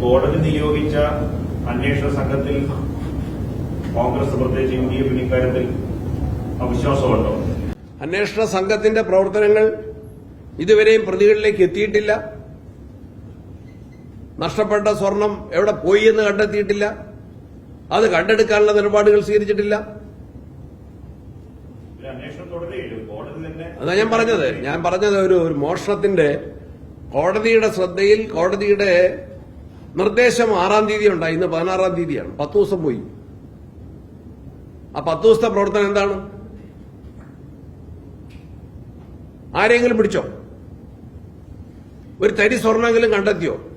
കോടതി നിയോഗിച്ച അന്വേഷണ സംഘത്തിൽ കോൺഗ്രസ് പ്രത്യേകിച്ച് യു ഡി എഫിന് ഇക്കാര്യത്തിൽ അവിശ്വാസമുണ്ടോ? അന്വേഷണ സംഘത്തിന്റെ പ്രവർത്തനങ്ങൾ ഇതുവരെയും പ്രതികളിലേക്ക് എത്തിയിട്ടില്ല. നഷ്ടപ്പെട്ട സ്വർണം എവിടെ പോയി എന്ന് കണ്ടെത്തിയിട്ടില്ല. അത് കണ്ടെടുക്കാനുള്ള നിലപാടുകൾ സ്വീകരിച്ചിട്ടില്ല. അതാ ഞാൻ പറഞ്ഞത്. ഞാൻ പറഞ്ഞത് ഒരു ഒരു മോഷണത്തിന്റെ കോടതിയുടെ ശ്രദ്ധയിൽ കോടതിയുടെ നിർദ്ദേശം ആറാം തീയതി ഉണ്ടായി ഇന്ന് പതിനാറാം തീയതിയാണ്. പത്ത് ദിവസം പോയി. ആ പത്ത് ദിവസത്തെ പ്രവർത്തനം എന്താണ്? ആരെങ്കിലും പിടിച്ചോ? ഒരു തരി സ്വർണമെങ്കിലും കണ്ടെത്തിയോ?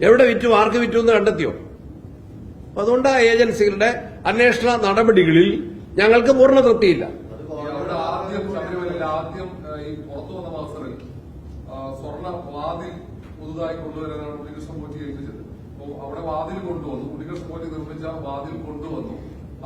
എവിടെ വിറ്റു ആർക്ക് വിറ്റു എന്ന് കണ്ടെത്തിയോ? അതുകൊണ്ട് ആ ഏജൻസികളുടെ അന്വേഷണ നടപടികളിൽ ഞങ്ങൾക്ക് പൂർണ തൃപ്തിയില്ല. പുറത്തു വന്ന ആ, സ്വർണ വാതിൽ പുതുതായി കൊണ്ടുവരാനാണ് അവിടെ വാതിൽ കൊണ്ടുവന്നു. ഉണ്ണികൃഷ്ണൻ പോറ്റി നിർമ്മിച്ച വാതിൽ കൊണ്ടുവന്നു.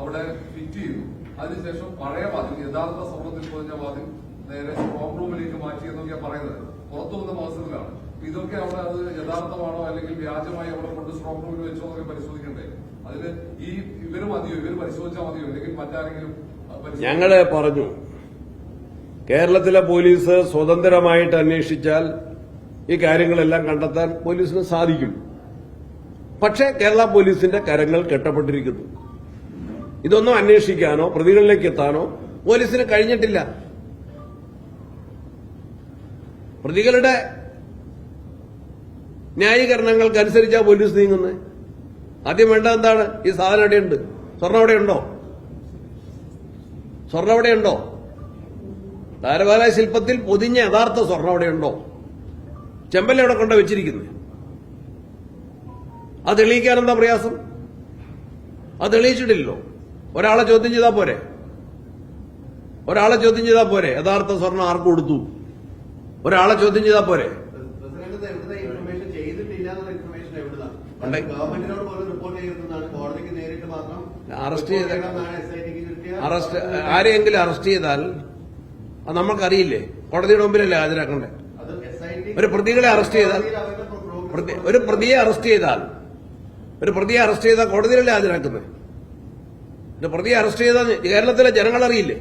അവിടെ ഫിറ്റ് ചെയ്തു. അതിനുശേഷം പഴയ വാതിൽ യഥാർത്ഥ സ്വർണത്തിൽ പൊതിഞ്ഞ വാതിൽ നേരെ സ്ട്രോങ് റൂമിലേക്ക് മാറ്റി എന്നൊക്കെയാണ് പറയുന്നത്. പുറത്തു വന്ന മാസത്തിലാണ്. ഇതൊക്കെ അവിടെ അത് യഥാർത്ഥമാണോ അല്ലെങ്കിൽ വ്യാജമായി അവിടെ കൊണ്ട് സ്ട്രോങ് റൂമിൽ വെച്ചോ എന്നൊക്കെ പരിശോധിക്കണ്ടേ? അതിന് ഈ ഇവർ മതിയോ? ഇവർ പരിശോധിച്ചാൽ മതിയോ? അല്ലെങ്കിൽ മറ്റാരെങ്കിലും ഞങ്ങൾ പറഞ്ഞു. കേരളത്തിലെ പോലീസ് സ്വതന്ത്രമായിട്ട് അന്വേഷിച്ചാൽ ഈ കാര്യങ്ങളെല്ലാം കണ്ടെത്താൻ പോലീസിന് സാധിക്കും. പക്ഷേ കേരള പോലീസിന്റെ കരങ്ങൾ കെട്ടപ്പെട്ടിരിക്കുന്നു. ഇതൊന്നും അന്വേഷിക്കാനോ പ്രതികളിലേക്ക് എത്താനോ പോലീസിന് കഴിഞ്ഞിട്ടില്ല. പ്രതികളുടെ ന്യായീകരണങ്ങൾക്കനുസരിച്ചാ പോലീസ് നീങ്ങുന്നത് ആദ്യം വേണ്ട എന്താണ്? ഈ സാധനം എവിടെയുണ്ട്? സ്വർണം എവിടെയുണ്ടോ സ്വർണം എവിടെയുണ്ടോ താരവാല ശില്പത്തിൽ പൊതിഞ്ഞ യഥാർത്ഥ സ്വർണം എവിടെയുണ്ടോ ചെമ്പല്ലവിടെ എവിടെ അത് തെളിയിക്കാൻ എന്താ പ്രയാസം? അത് തെളിയിച്ചിട്ടില്ലല്ലോ. ഒരാളെ ചോദ്യം ചെയ്താൽ പോരെ? ഒരാളെ ചോദ്യം ചെയ്താൽ പോരെ? യഥാർത്ഥ സ്വർണം ആർക്ക് കൊടുത്തു? ഒരാളെ ചോദ്യം ചെയ്താൽ പോരെ? അറസ്റ്റ് ചെയ്ത- അറസ്റ്റ് ആരെയെങ്കിലും അറസ്റ്റ് ചെയ്താൽ അത് നമ്മൾക്കറിയില്ലേ? കോടതിയുടെ മുമ്പിലല്ലേ ഹാജരാക്കണ്ടേ? ഒരു പ്രതികളെ അറസ്റ്റ് ചെയ്താൽ ഒരു പ്രതിയെ അറസ്റ്റ് ചെയ്താൽ ഒരു പ്രതിയെ അറസ്റ്റ് ചെയ്താൽ കോടതിയിലല്ലേ ഹാജരാക്കുന്നത്? ഒരു പ്രതിയെ അറസ്റ്റ് ചെയ്താൽ കേരളത്തിലെ ജനങ്ങൾ അറിയില്ലേ?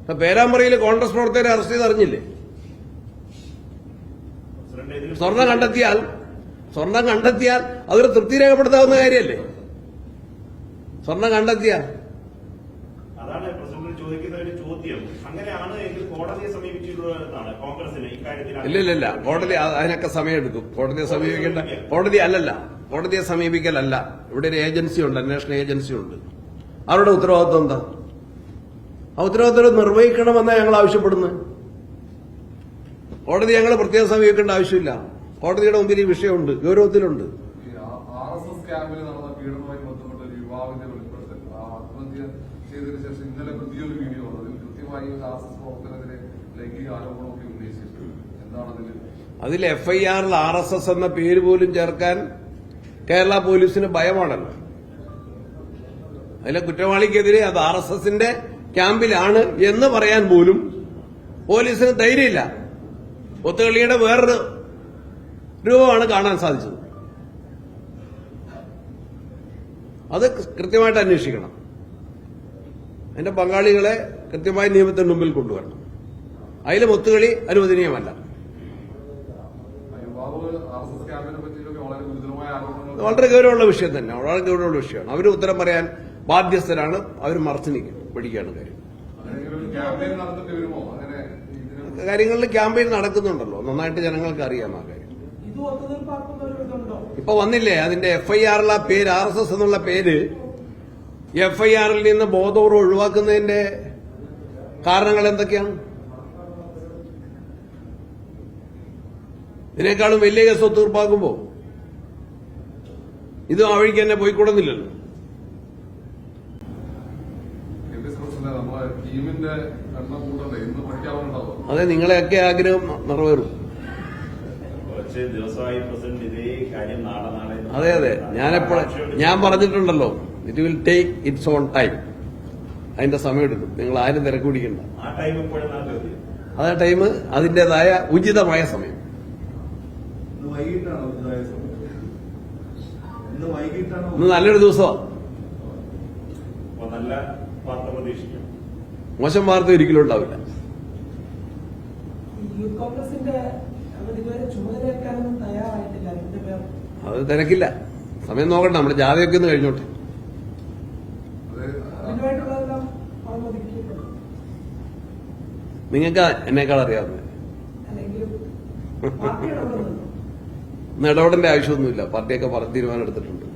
ഇപ്പൊ പേരാമ്പ്രയിൽ കോൺഗ്രസ് പ്രവർത്തകരെ അറസ്റ്റ് ചെയ്ത് അറിഞ്ഞില്ലേ? സ്വർണം കണ്ടെത്തിയാൽ സ്വർണം കണ്ടെത്തിയാൽ അതൊരു തൃപ്തി രേഖപ്പെടുത്താവുന്ന കാര്യമല്ലേ? സ്വർണം കണ്ടെത്തിയാൽ. അതാണ് പ്രസിഡന്റ് ചോദിക്കുന്ന ഒരു ചോദ്യം. അങ്ങനെയാണ് എങ്കിൽ കോടതിയെ സമീപിച്ചിട്ടുള്ളത് എന്നാണ് കോൺഗ്രസിന് ഇക്കാര്യത്തിൽ ഇല്ല ഇല്ല ഇല്ല. കോടതി അതിനൊക്കെ സമയമെടുക്കും. കോടതിയെ സമീപിക്കേണ്ട കോടതി അല്ലല്ല. കോടതിയെ സമീപിക്കലല്ല. ഇവിടെ ഒരു ഏജൻസി ഉണ്ട് അന്വേഷണ ഏജൻസി ഉണ്ട്. അവരുടെ ഉത്തരവാദിത്വം എന്താ? ആ ഉത്തരവാദിത്വം നിർവഹിക്കണമെന്നാണ് ഞങ്ങൾ ആവശ്യപ്പെടുന്നത്. കോടതി ഞങ്ങൾ പ്രത്യേകം സമീപിക്കേണ്ട ആവശ്യമില്ല. കോടതിയുടെ മുമ്പിൽ ഈ വിഷയമുണ്ട് ഗൗരവത്തിലുണ്ട്. അതിൽ എഫ്ഐആറിൽ ആർ എസ് എസ് എന്ന പേര് പോലും ചേർക്കാൻ കേരള പോലീസിന് ഭയമാണല്ലോ. അതിലെ കുറ്റവാളിക്കെതിരെ അത് ആർ എസ് എസിന്റെ ക്യാമ്പിലാണ് എന്ന് പറയാൻ പോലും പോലീസിന് ധൈര്യമില്ല. ഒത്തുകളിയുടെ വേറൊരു രൂപമാണ് കാണാൻ സാധിച്ചത്. അത് കൃത്യമായിട്ട് അന്വേഷിക്കണം. അതിന്റെ പങ്കാളികളെ കൃത്യമായി നിയമത്തിന് മുമ്പിൽ കൊണ്ടുവരണം. അതിലും ഒത്തുകളി അനുവദനീയമല്ല ആ യുവാവ് ആർ എസ് എസ് ക്യാമ്പിനെ പറ്റിയൊക്കെ വളരെ ഗുരുതരമായ ആരോപണങ്ങൾ വളരെ ഗൗരവമുള്ള വിഷയം തന്നെ. വളരെ ഗൗരവമുള്ള വിഷയമാണ്. അവർ ഉത്തരം പറയാൻ ബാധ്യസ്ഥരാണ്. അവർ മറച്ചു നിൽക്കും. പഠിക്കുകയാണ് കാര്യം. കാര്യങ്ങളിൽ ക്യാമ്പയിൻ നടക്കുന്നുണ്ടല്ലോ. നന്നായിട്ട് ജനങ്ങൾക്ക് അറിയാം ആ കാര്യം. ഇപ്പൊ വന്നില്ലേ? അതിന്റെ എഫ്ഐആറിൽ ആ പേര് ആർ എസ് എസ് എന്നുള്ള പേര് എഫ്ഐആറിൽ നിന്ന് ബോധപൂർവം ഒഴിവാക്കുന്നതിന്റെ കാരണങ്ങൾ എന്തൊക്കെയാണ്? ഇതിനേക്കാളും വലിയ കേസ് ഒത്തുതീർപ്പാക്കുമ്പോ ഇത് ആ വഴിക്ക് തന്നെ പോയി കൂടുന്നില്ലല്ലോ. അതെ നിങ്ങളെയൊക്കെ ആഗ്രഹം നിറവേറും. അതെ അതെ. ഞാനെപ്പോഴും ഞാൻ പറഞ്ഞിട്ടുണ്ടല്ലോ. It will take its own time അതിന്റെ സമയമെടുക്കും നിങ്ങൾ ആരും തിരക്ക് പിടിക്കണ്ട. അതേ ടൈം അതിന്റേതായ ഉചിതമായ സമയം. വൈകിട്ടാണോ സമയം? ഇന്ന് നല്ലൊരു ദിവസമാണ് അപ്പൊ നല്ല വാർത്ത പ്രതീക്ഷിക്കാം. മോശം വാർത്ത ഒരിക്കലും ഉണ്ടാവില്ല. അത് തിരക്കില്ല. സമയം നോക്കണ്ട. നമ്മുടെ ജാഥയൊക്കെ ഒന്ന് കഴിഞ്ഞോട്ടെ. നിങ്ങൾക്ക് എന്നേക്കാൾ അറിയാവുന്നത്. ഇന്ന് ആവശ്യമൊന്നുമില്ല. പാർട്ടിയൊക്കെ തീരുമാനം എടുത്തിട്ടുണ്ട്.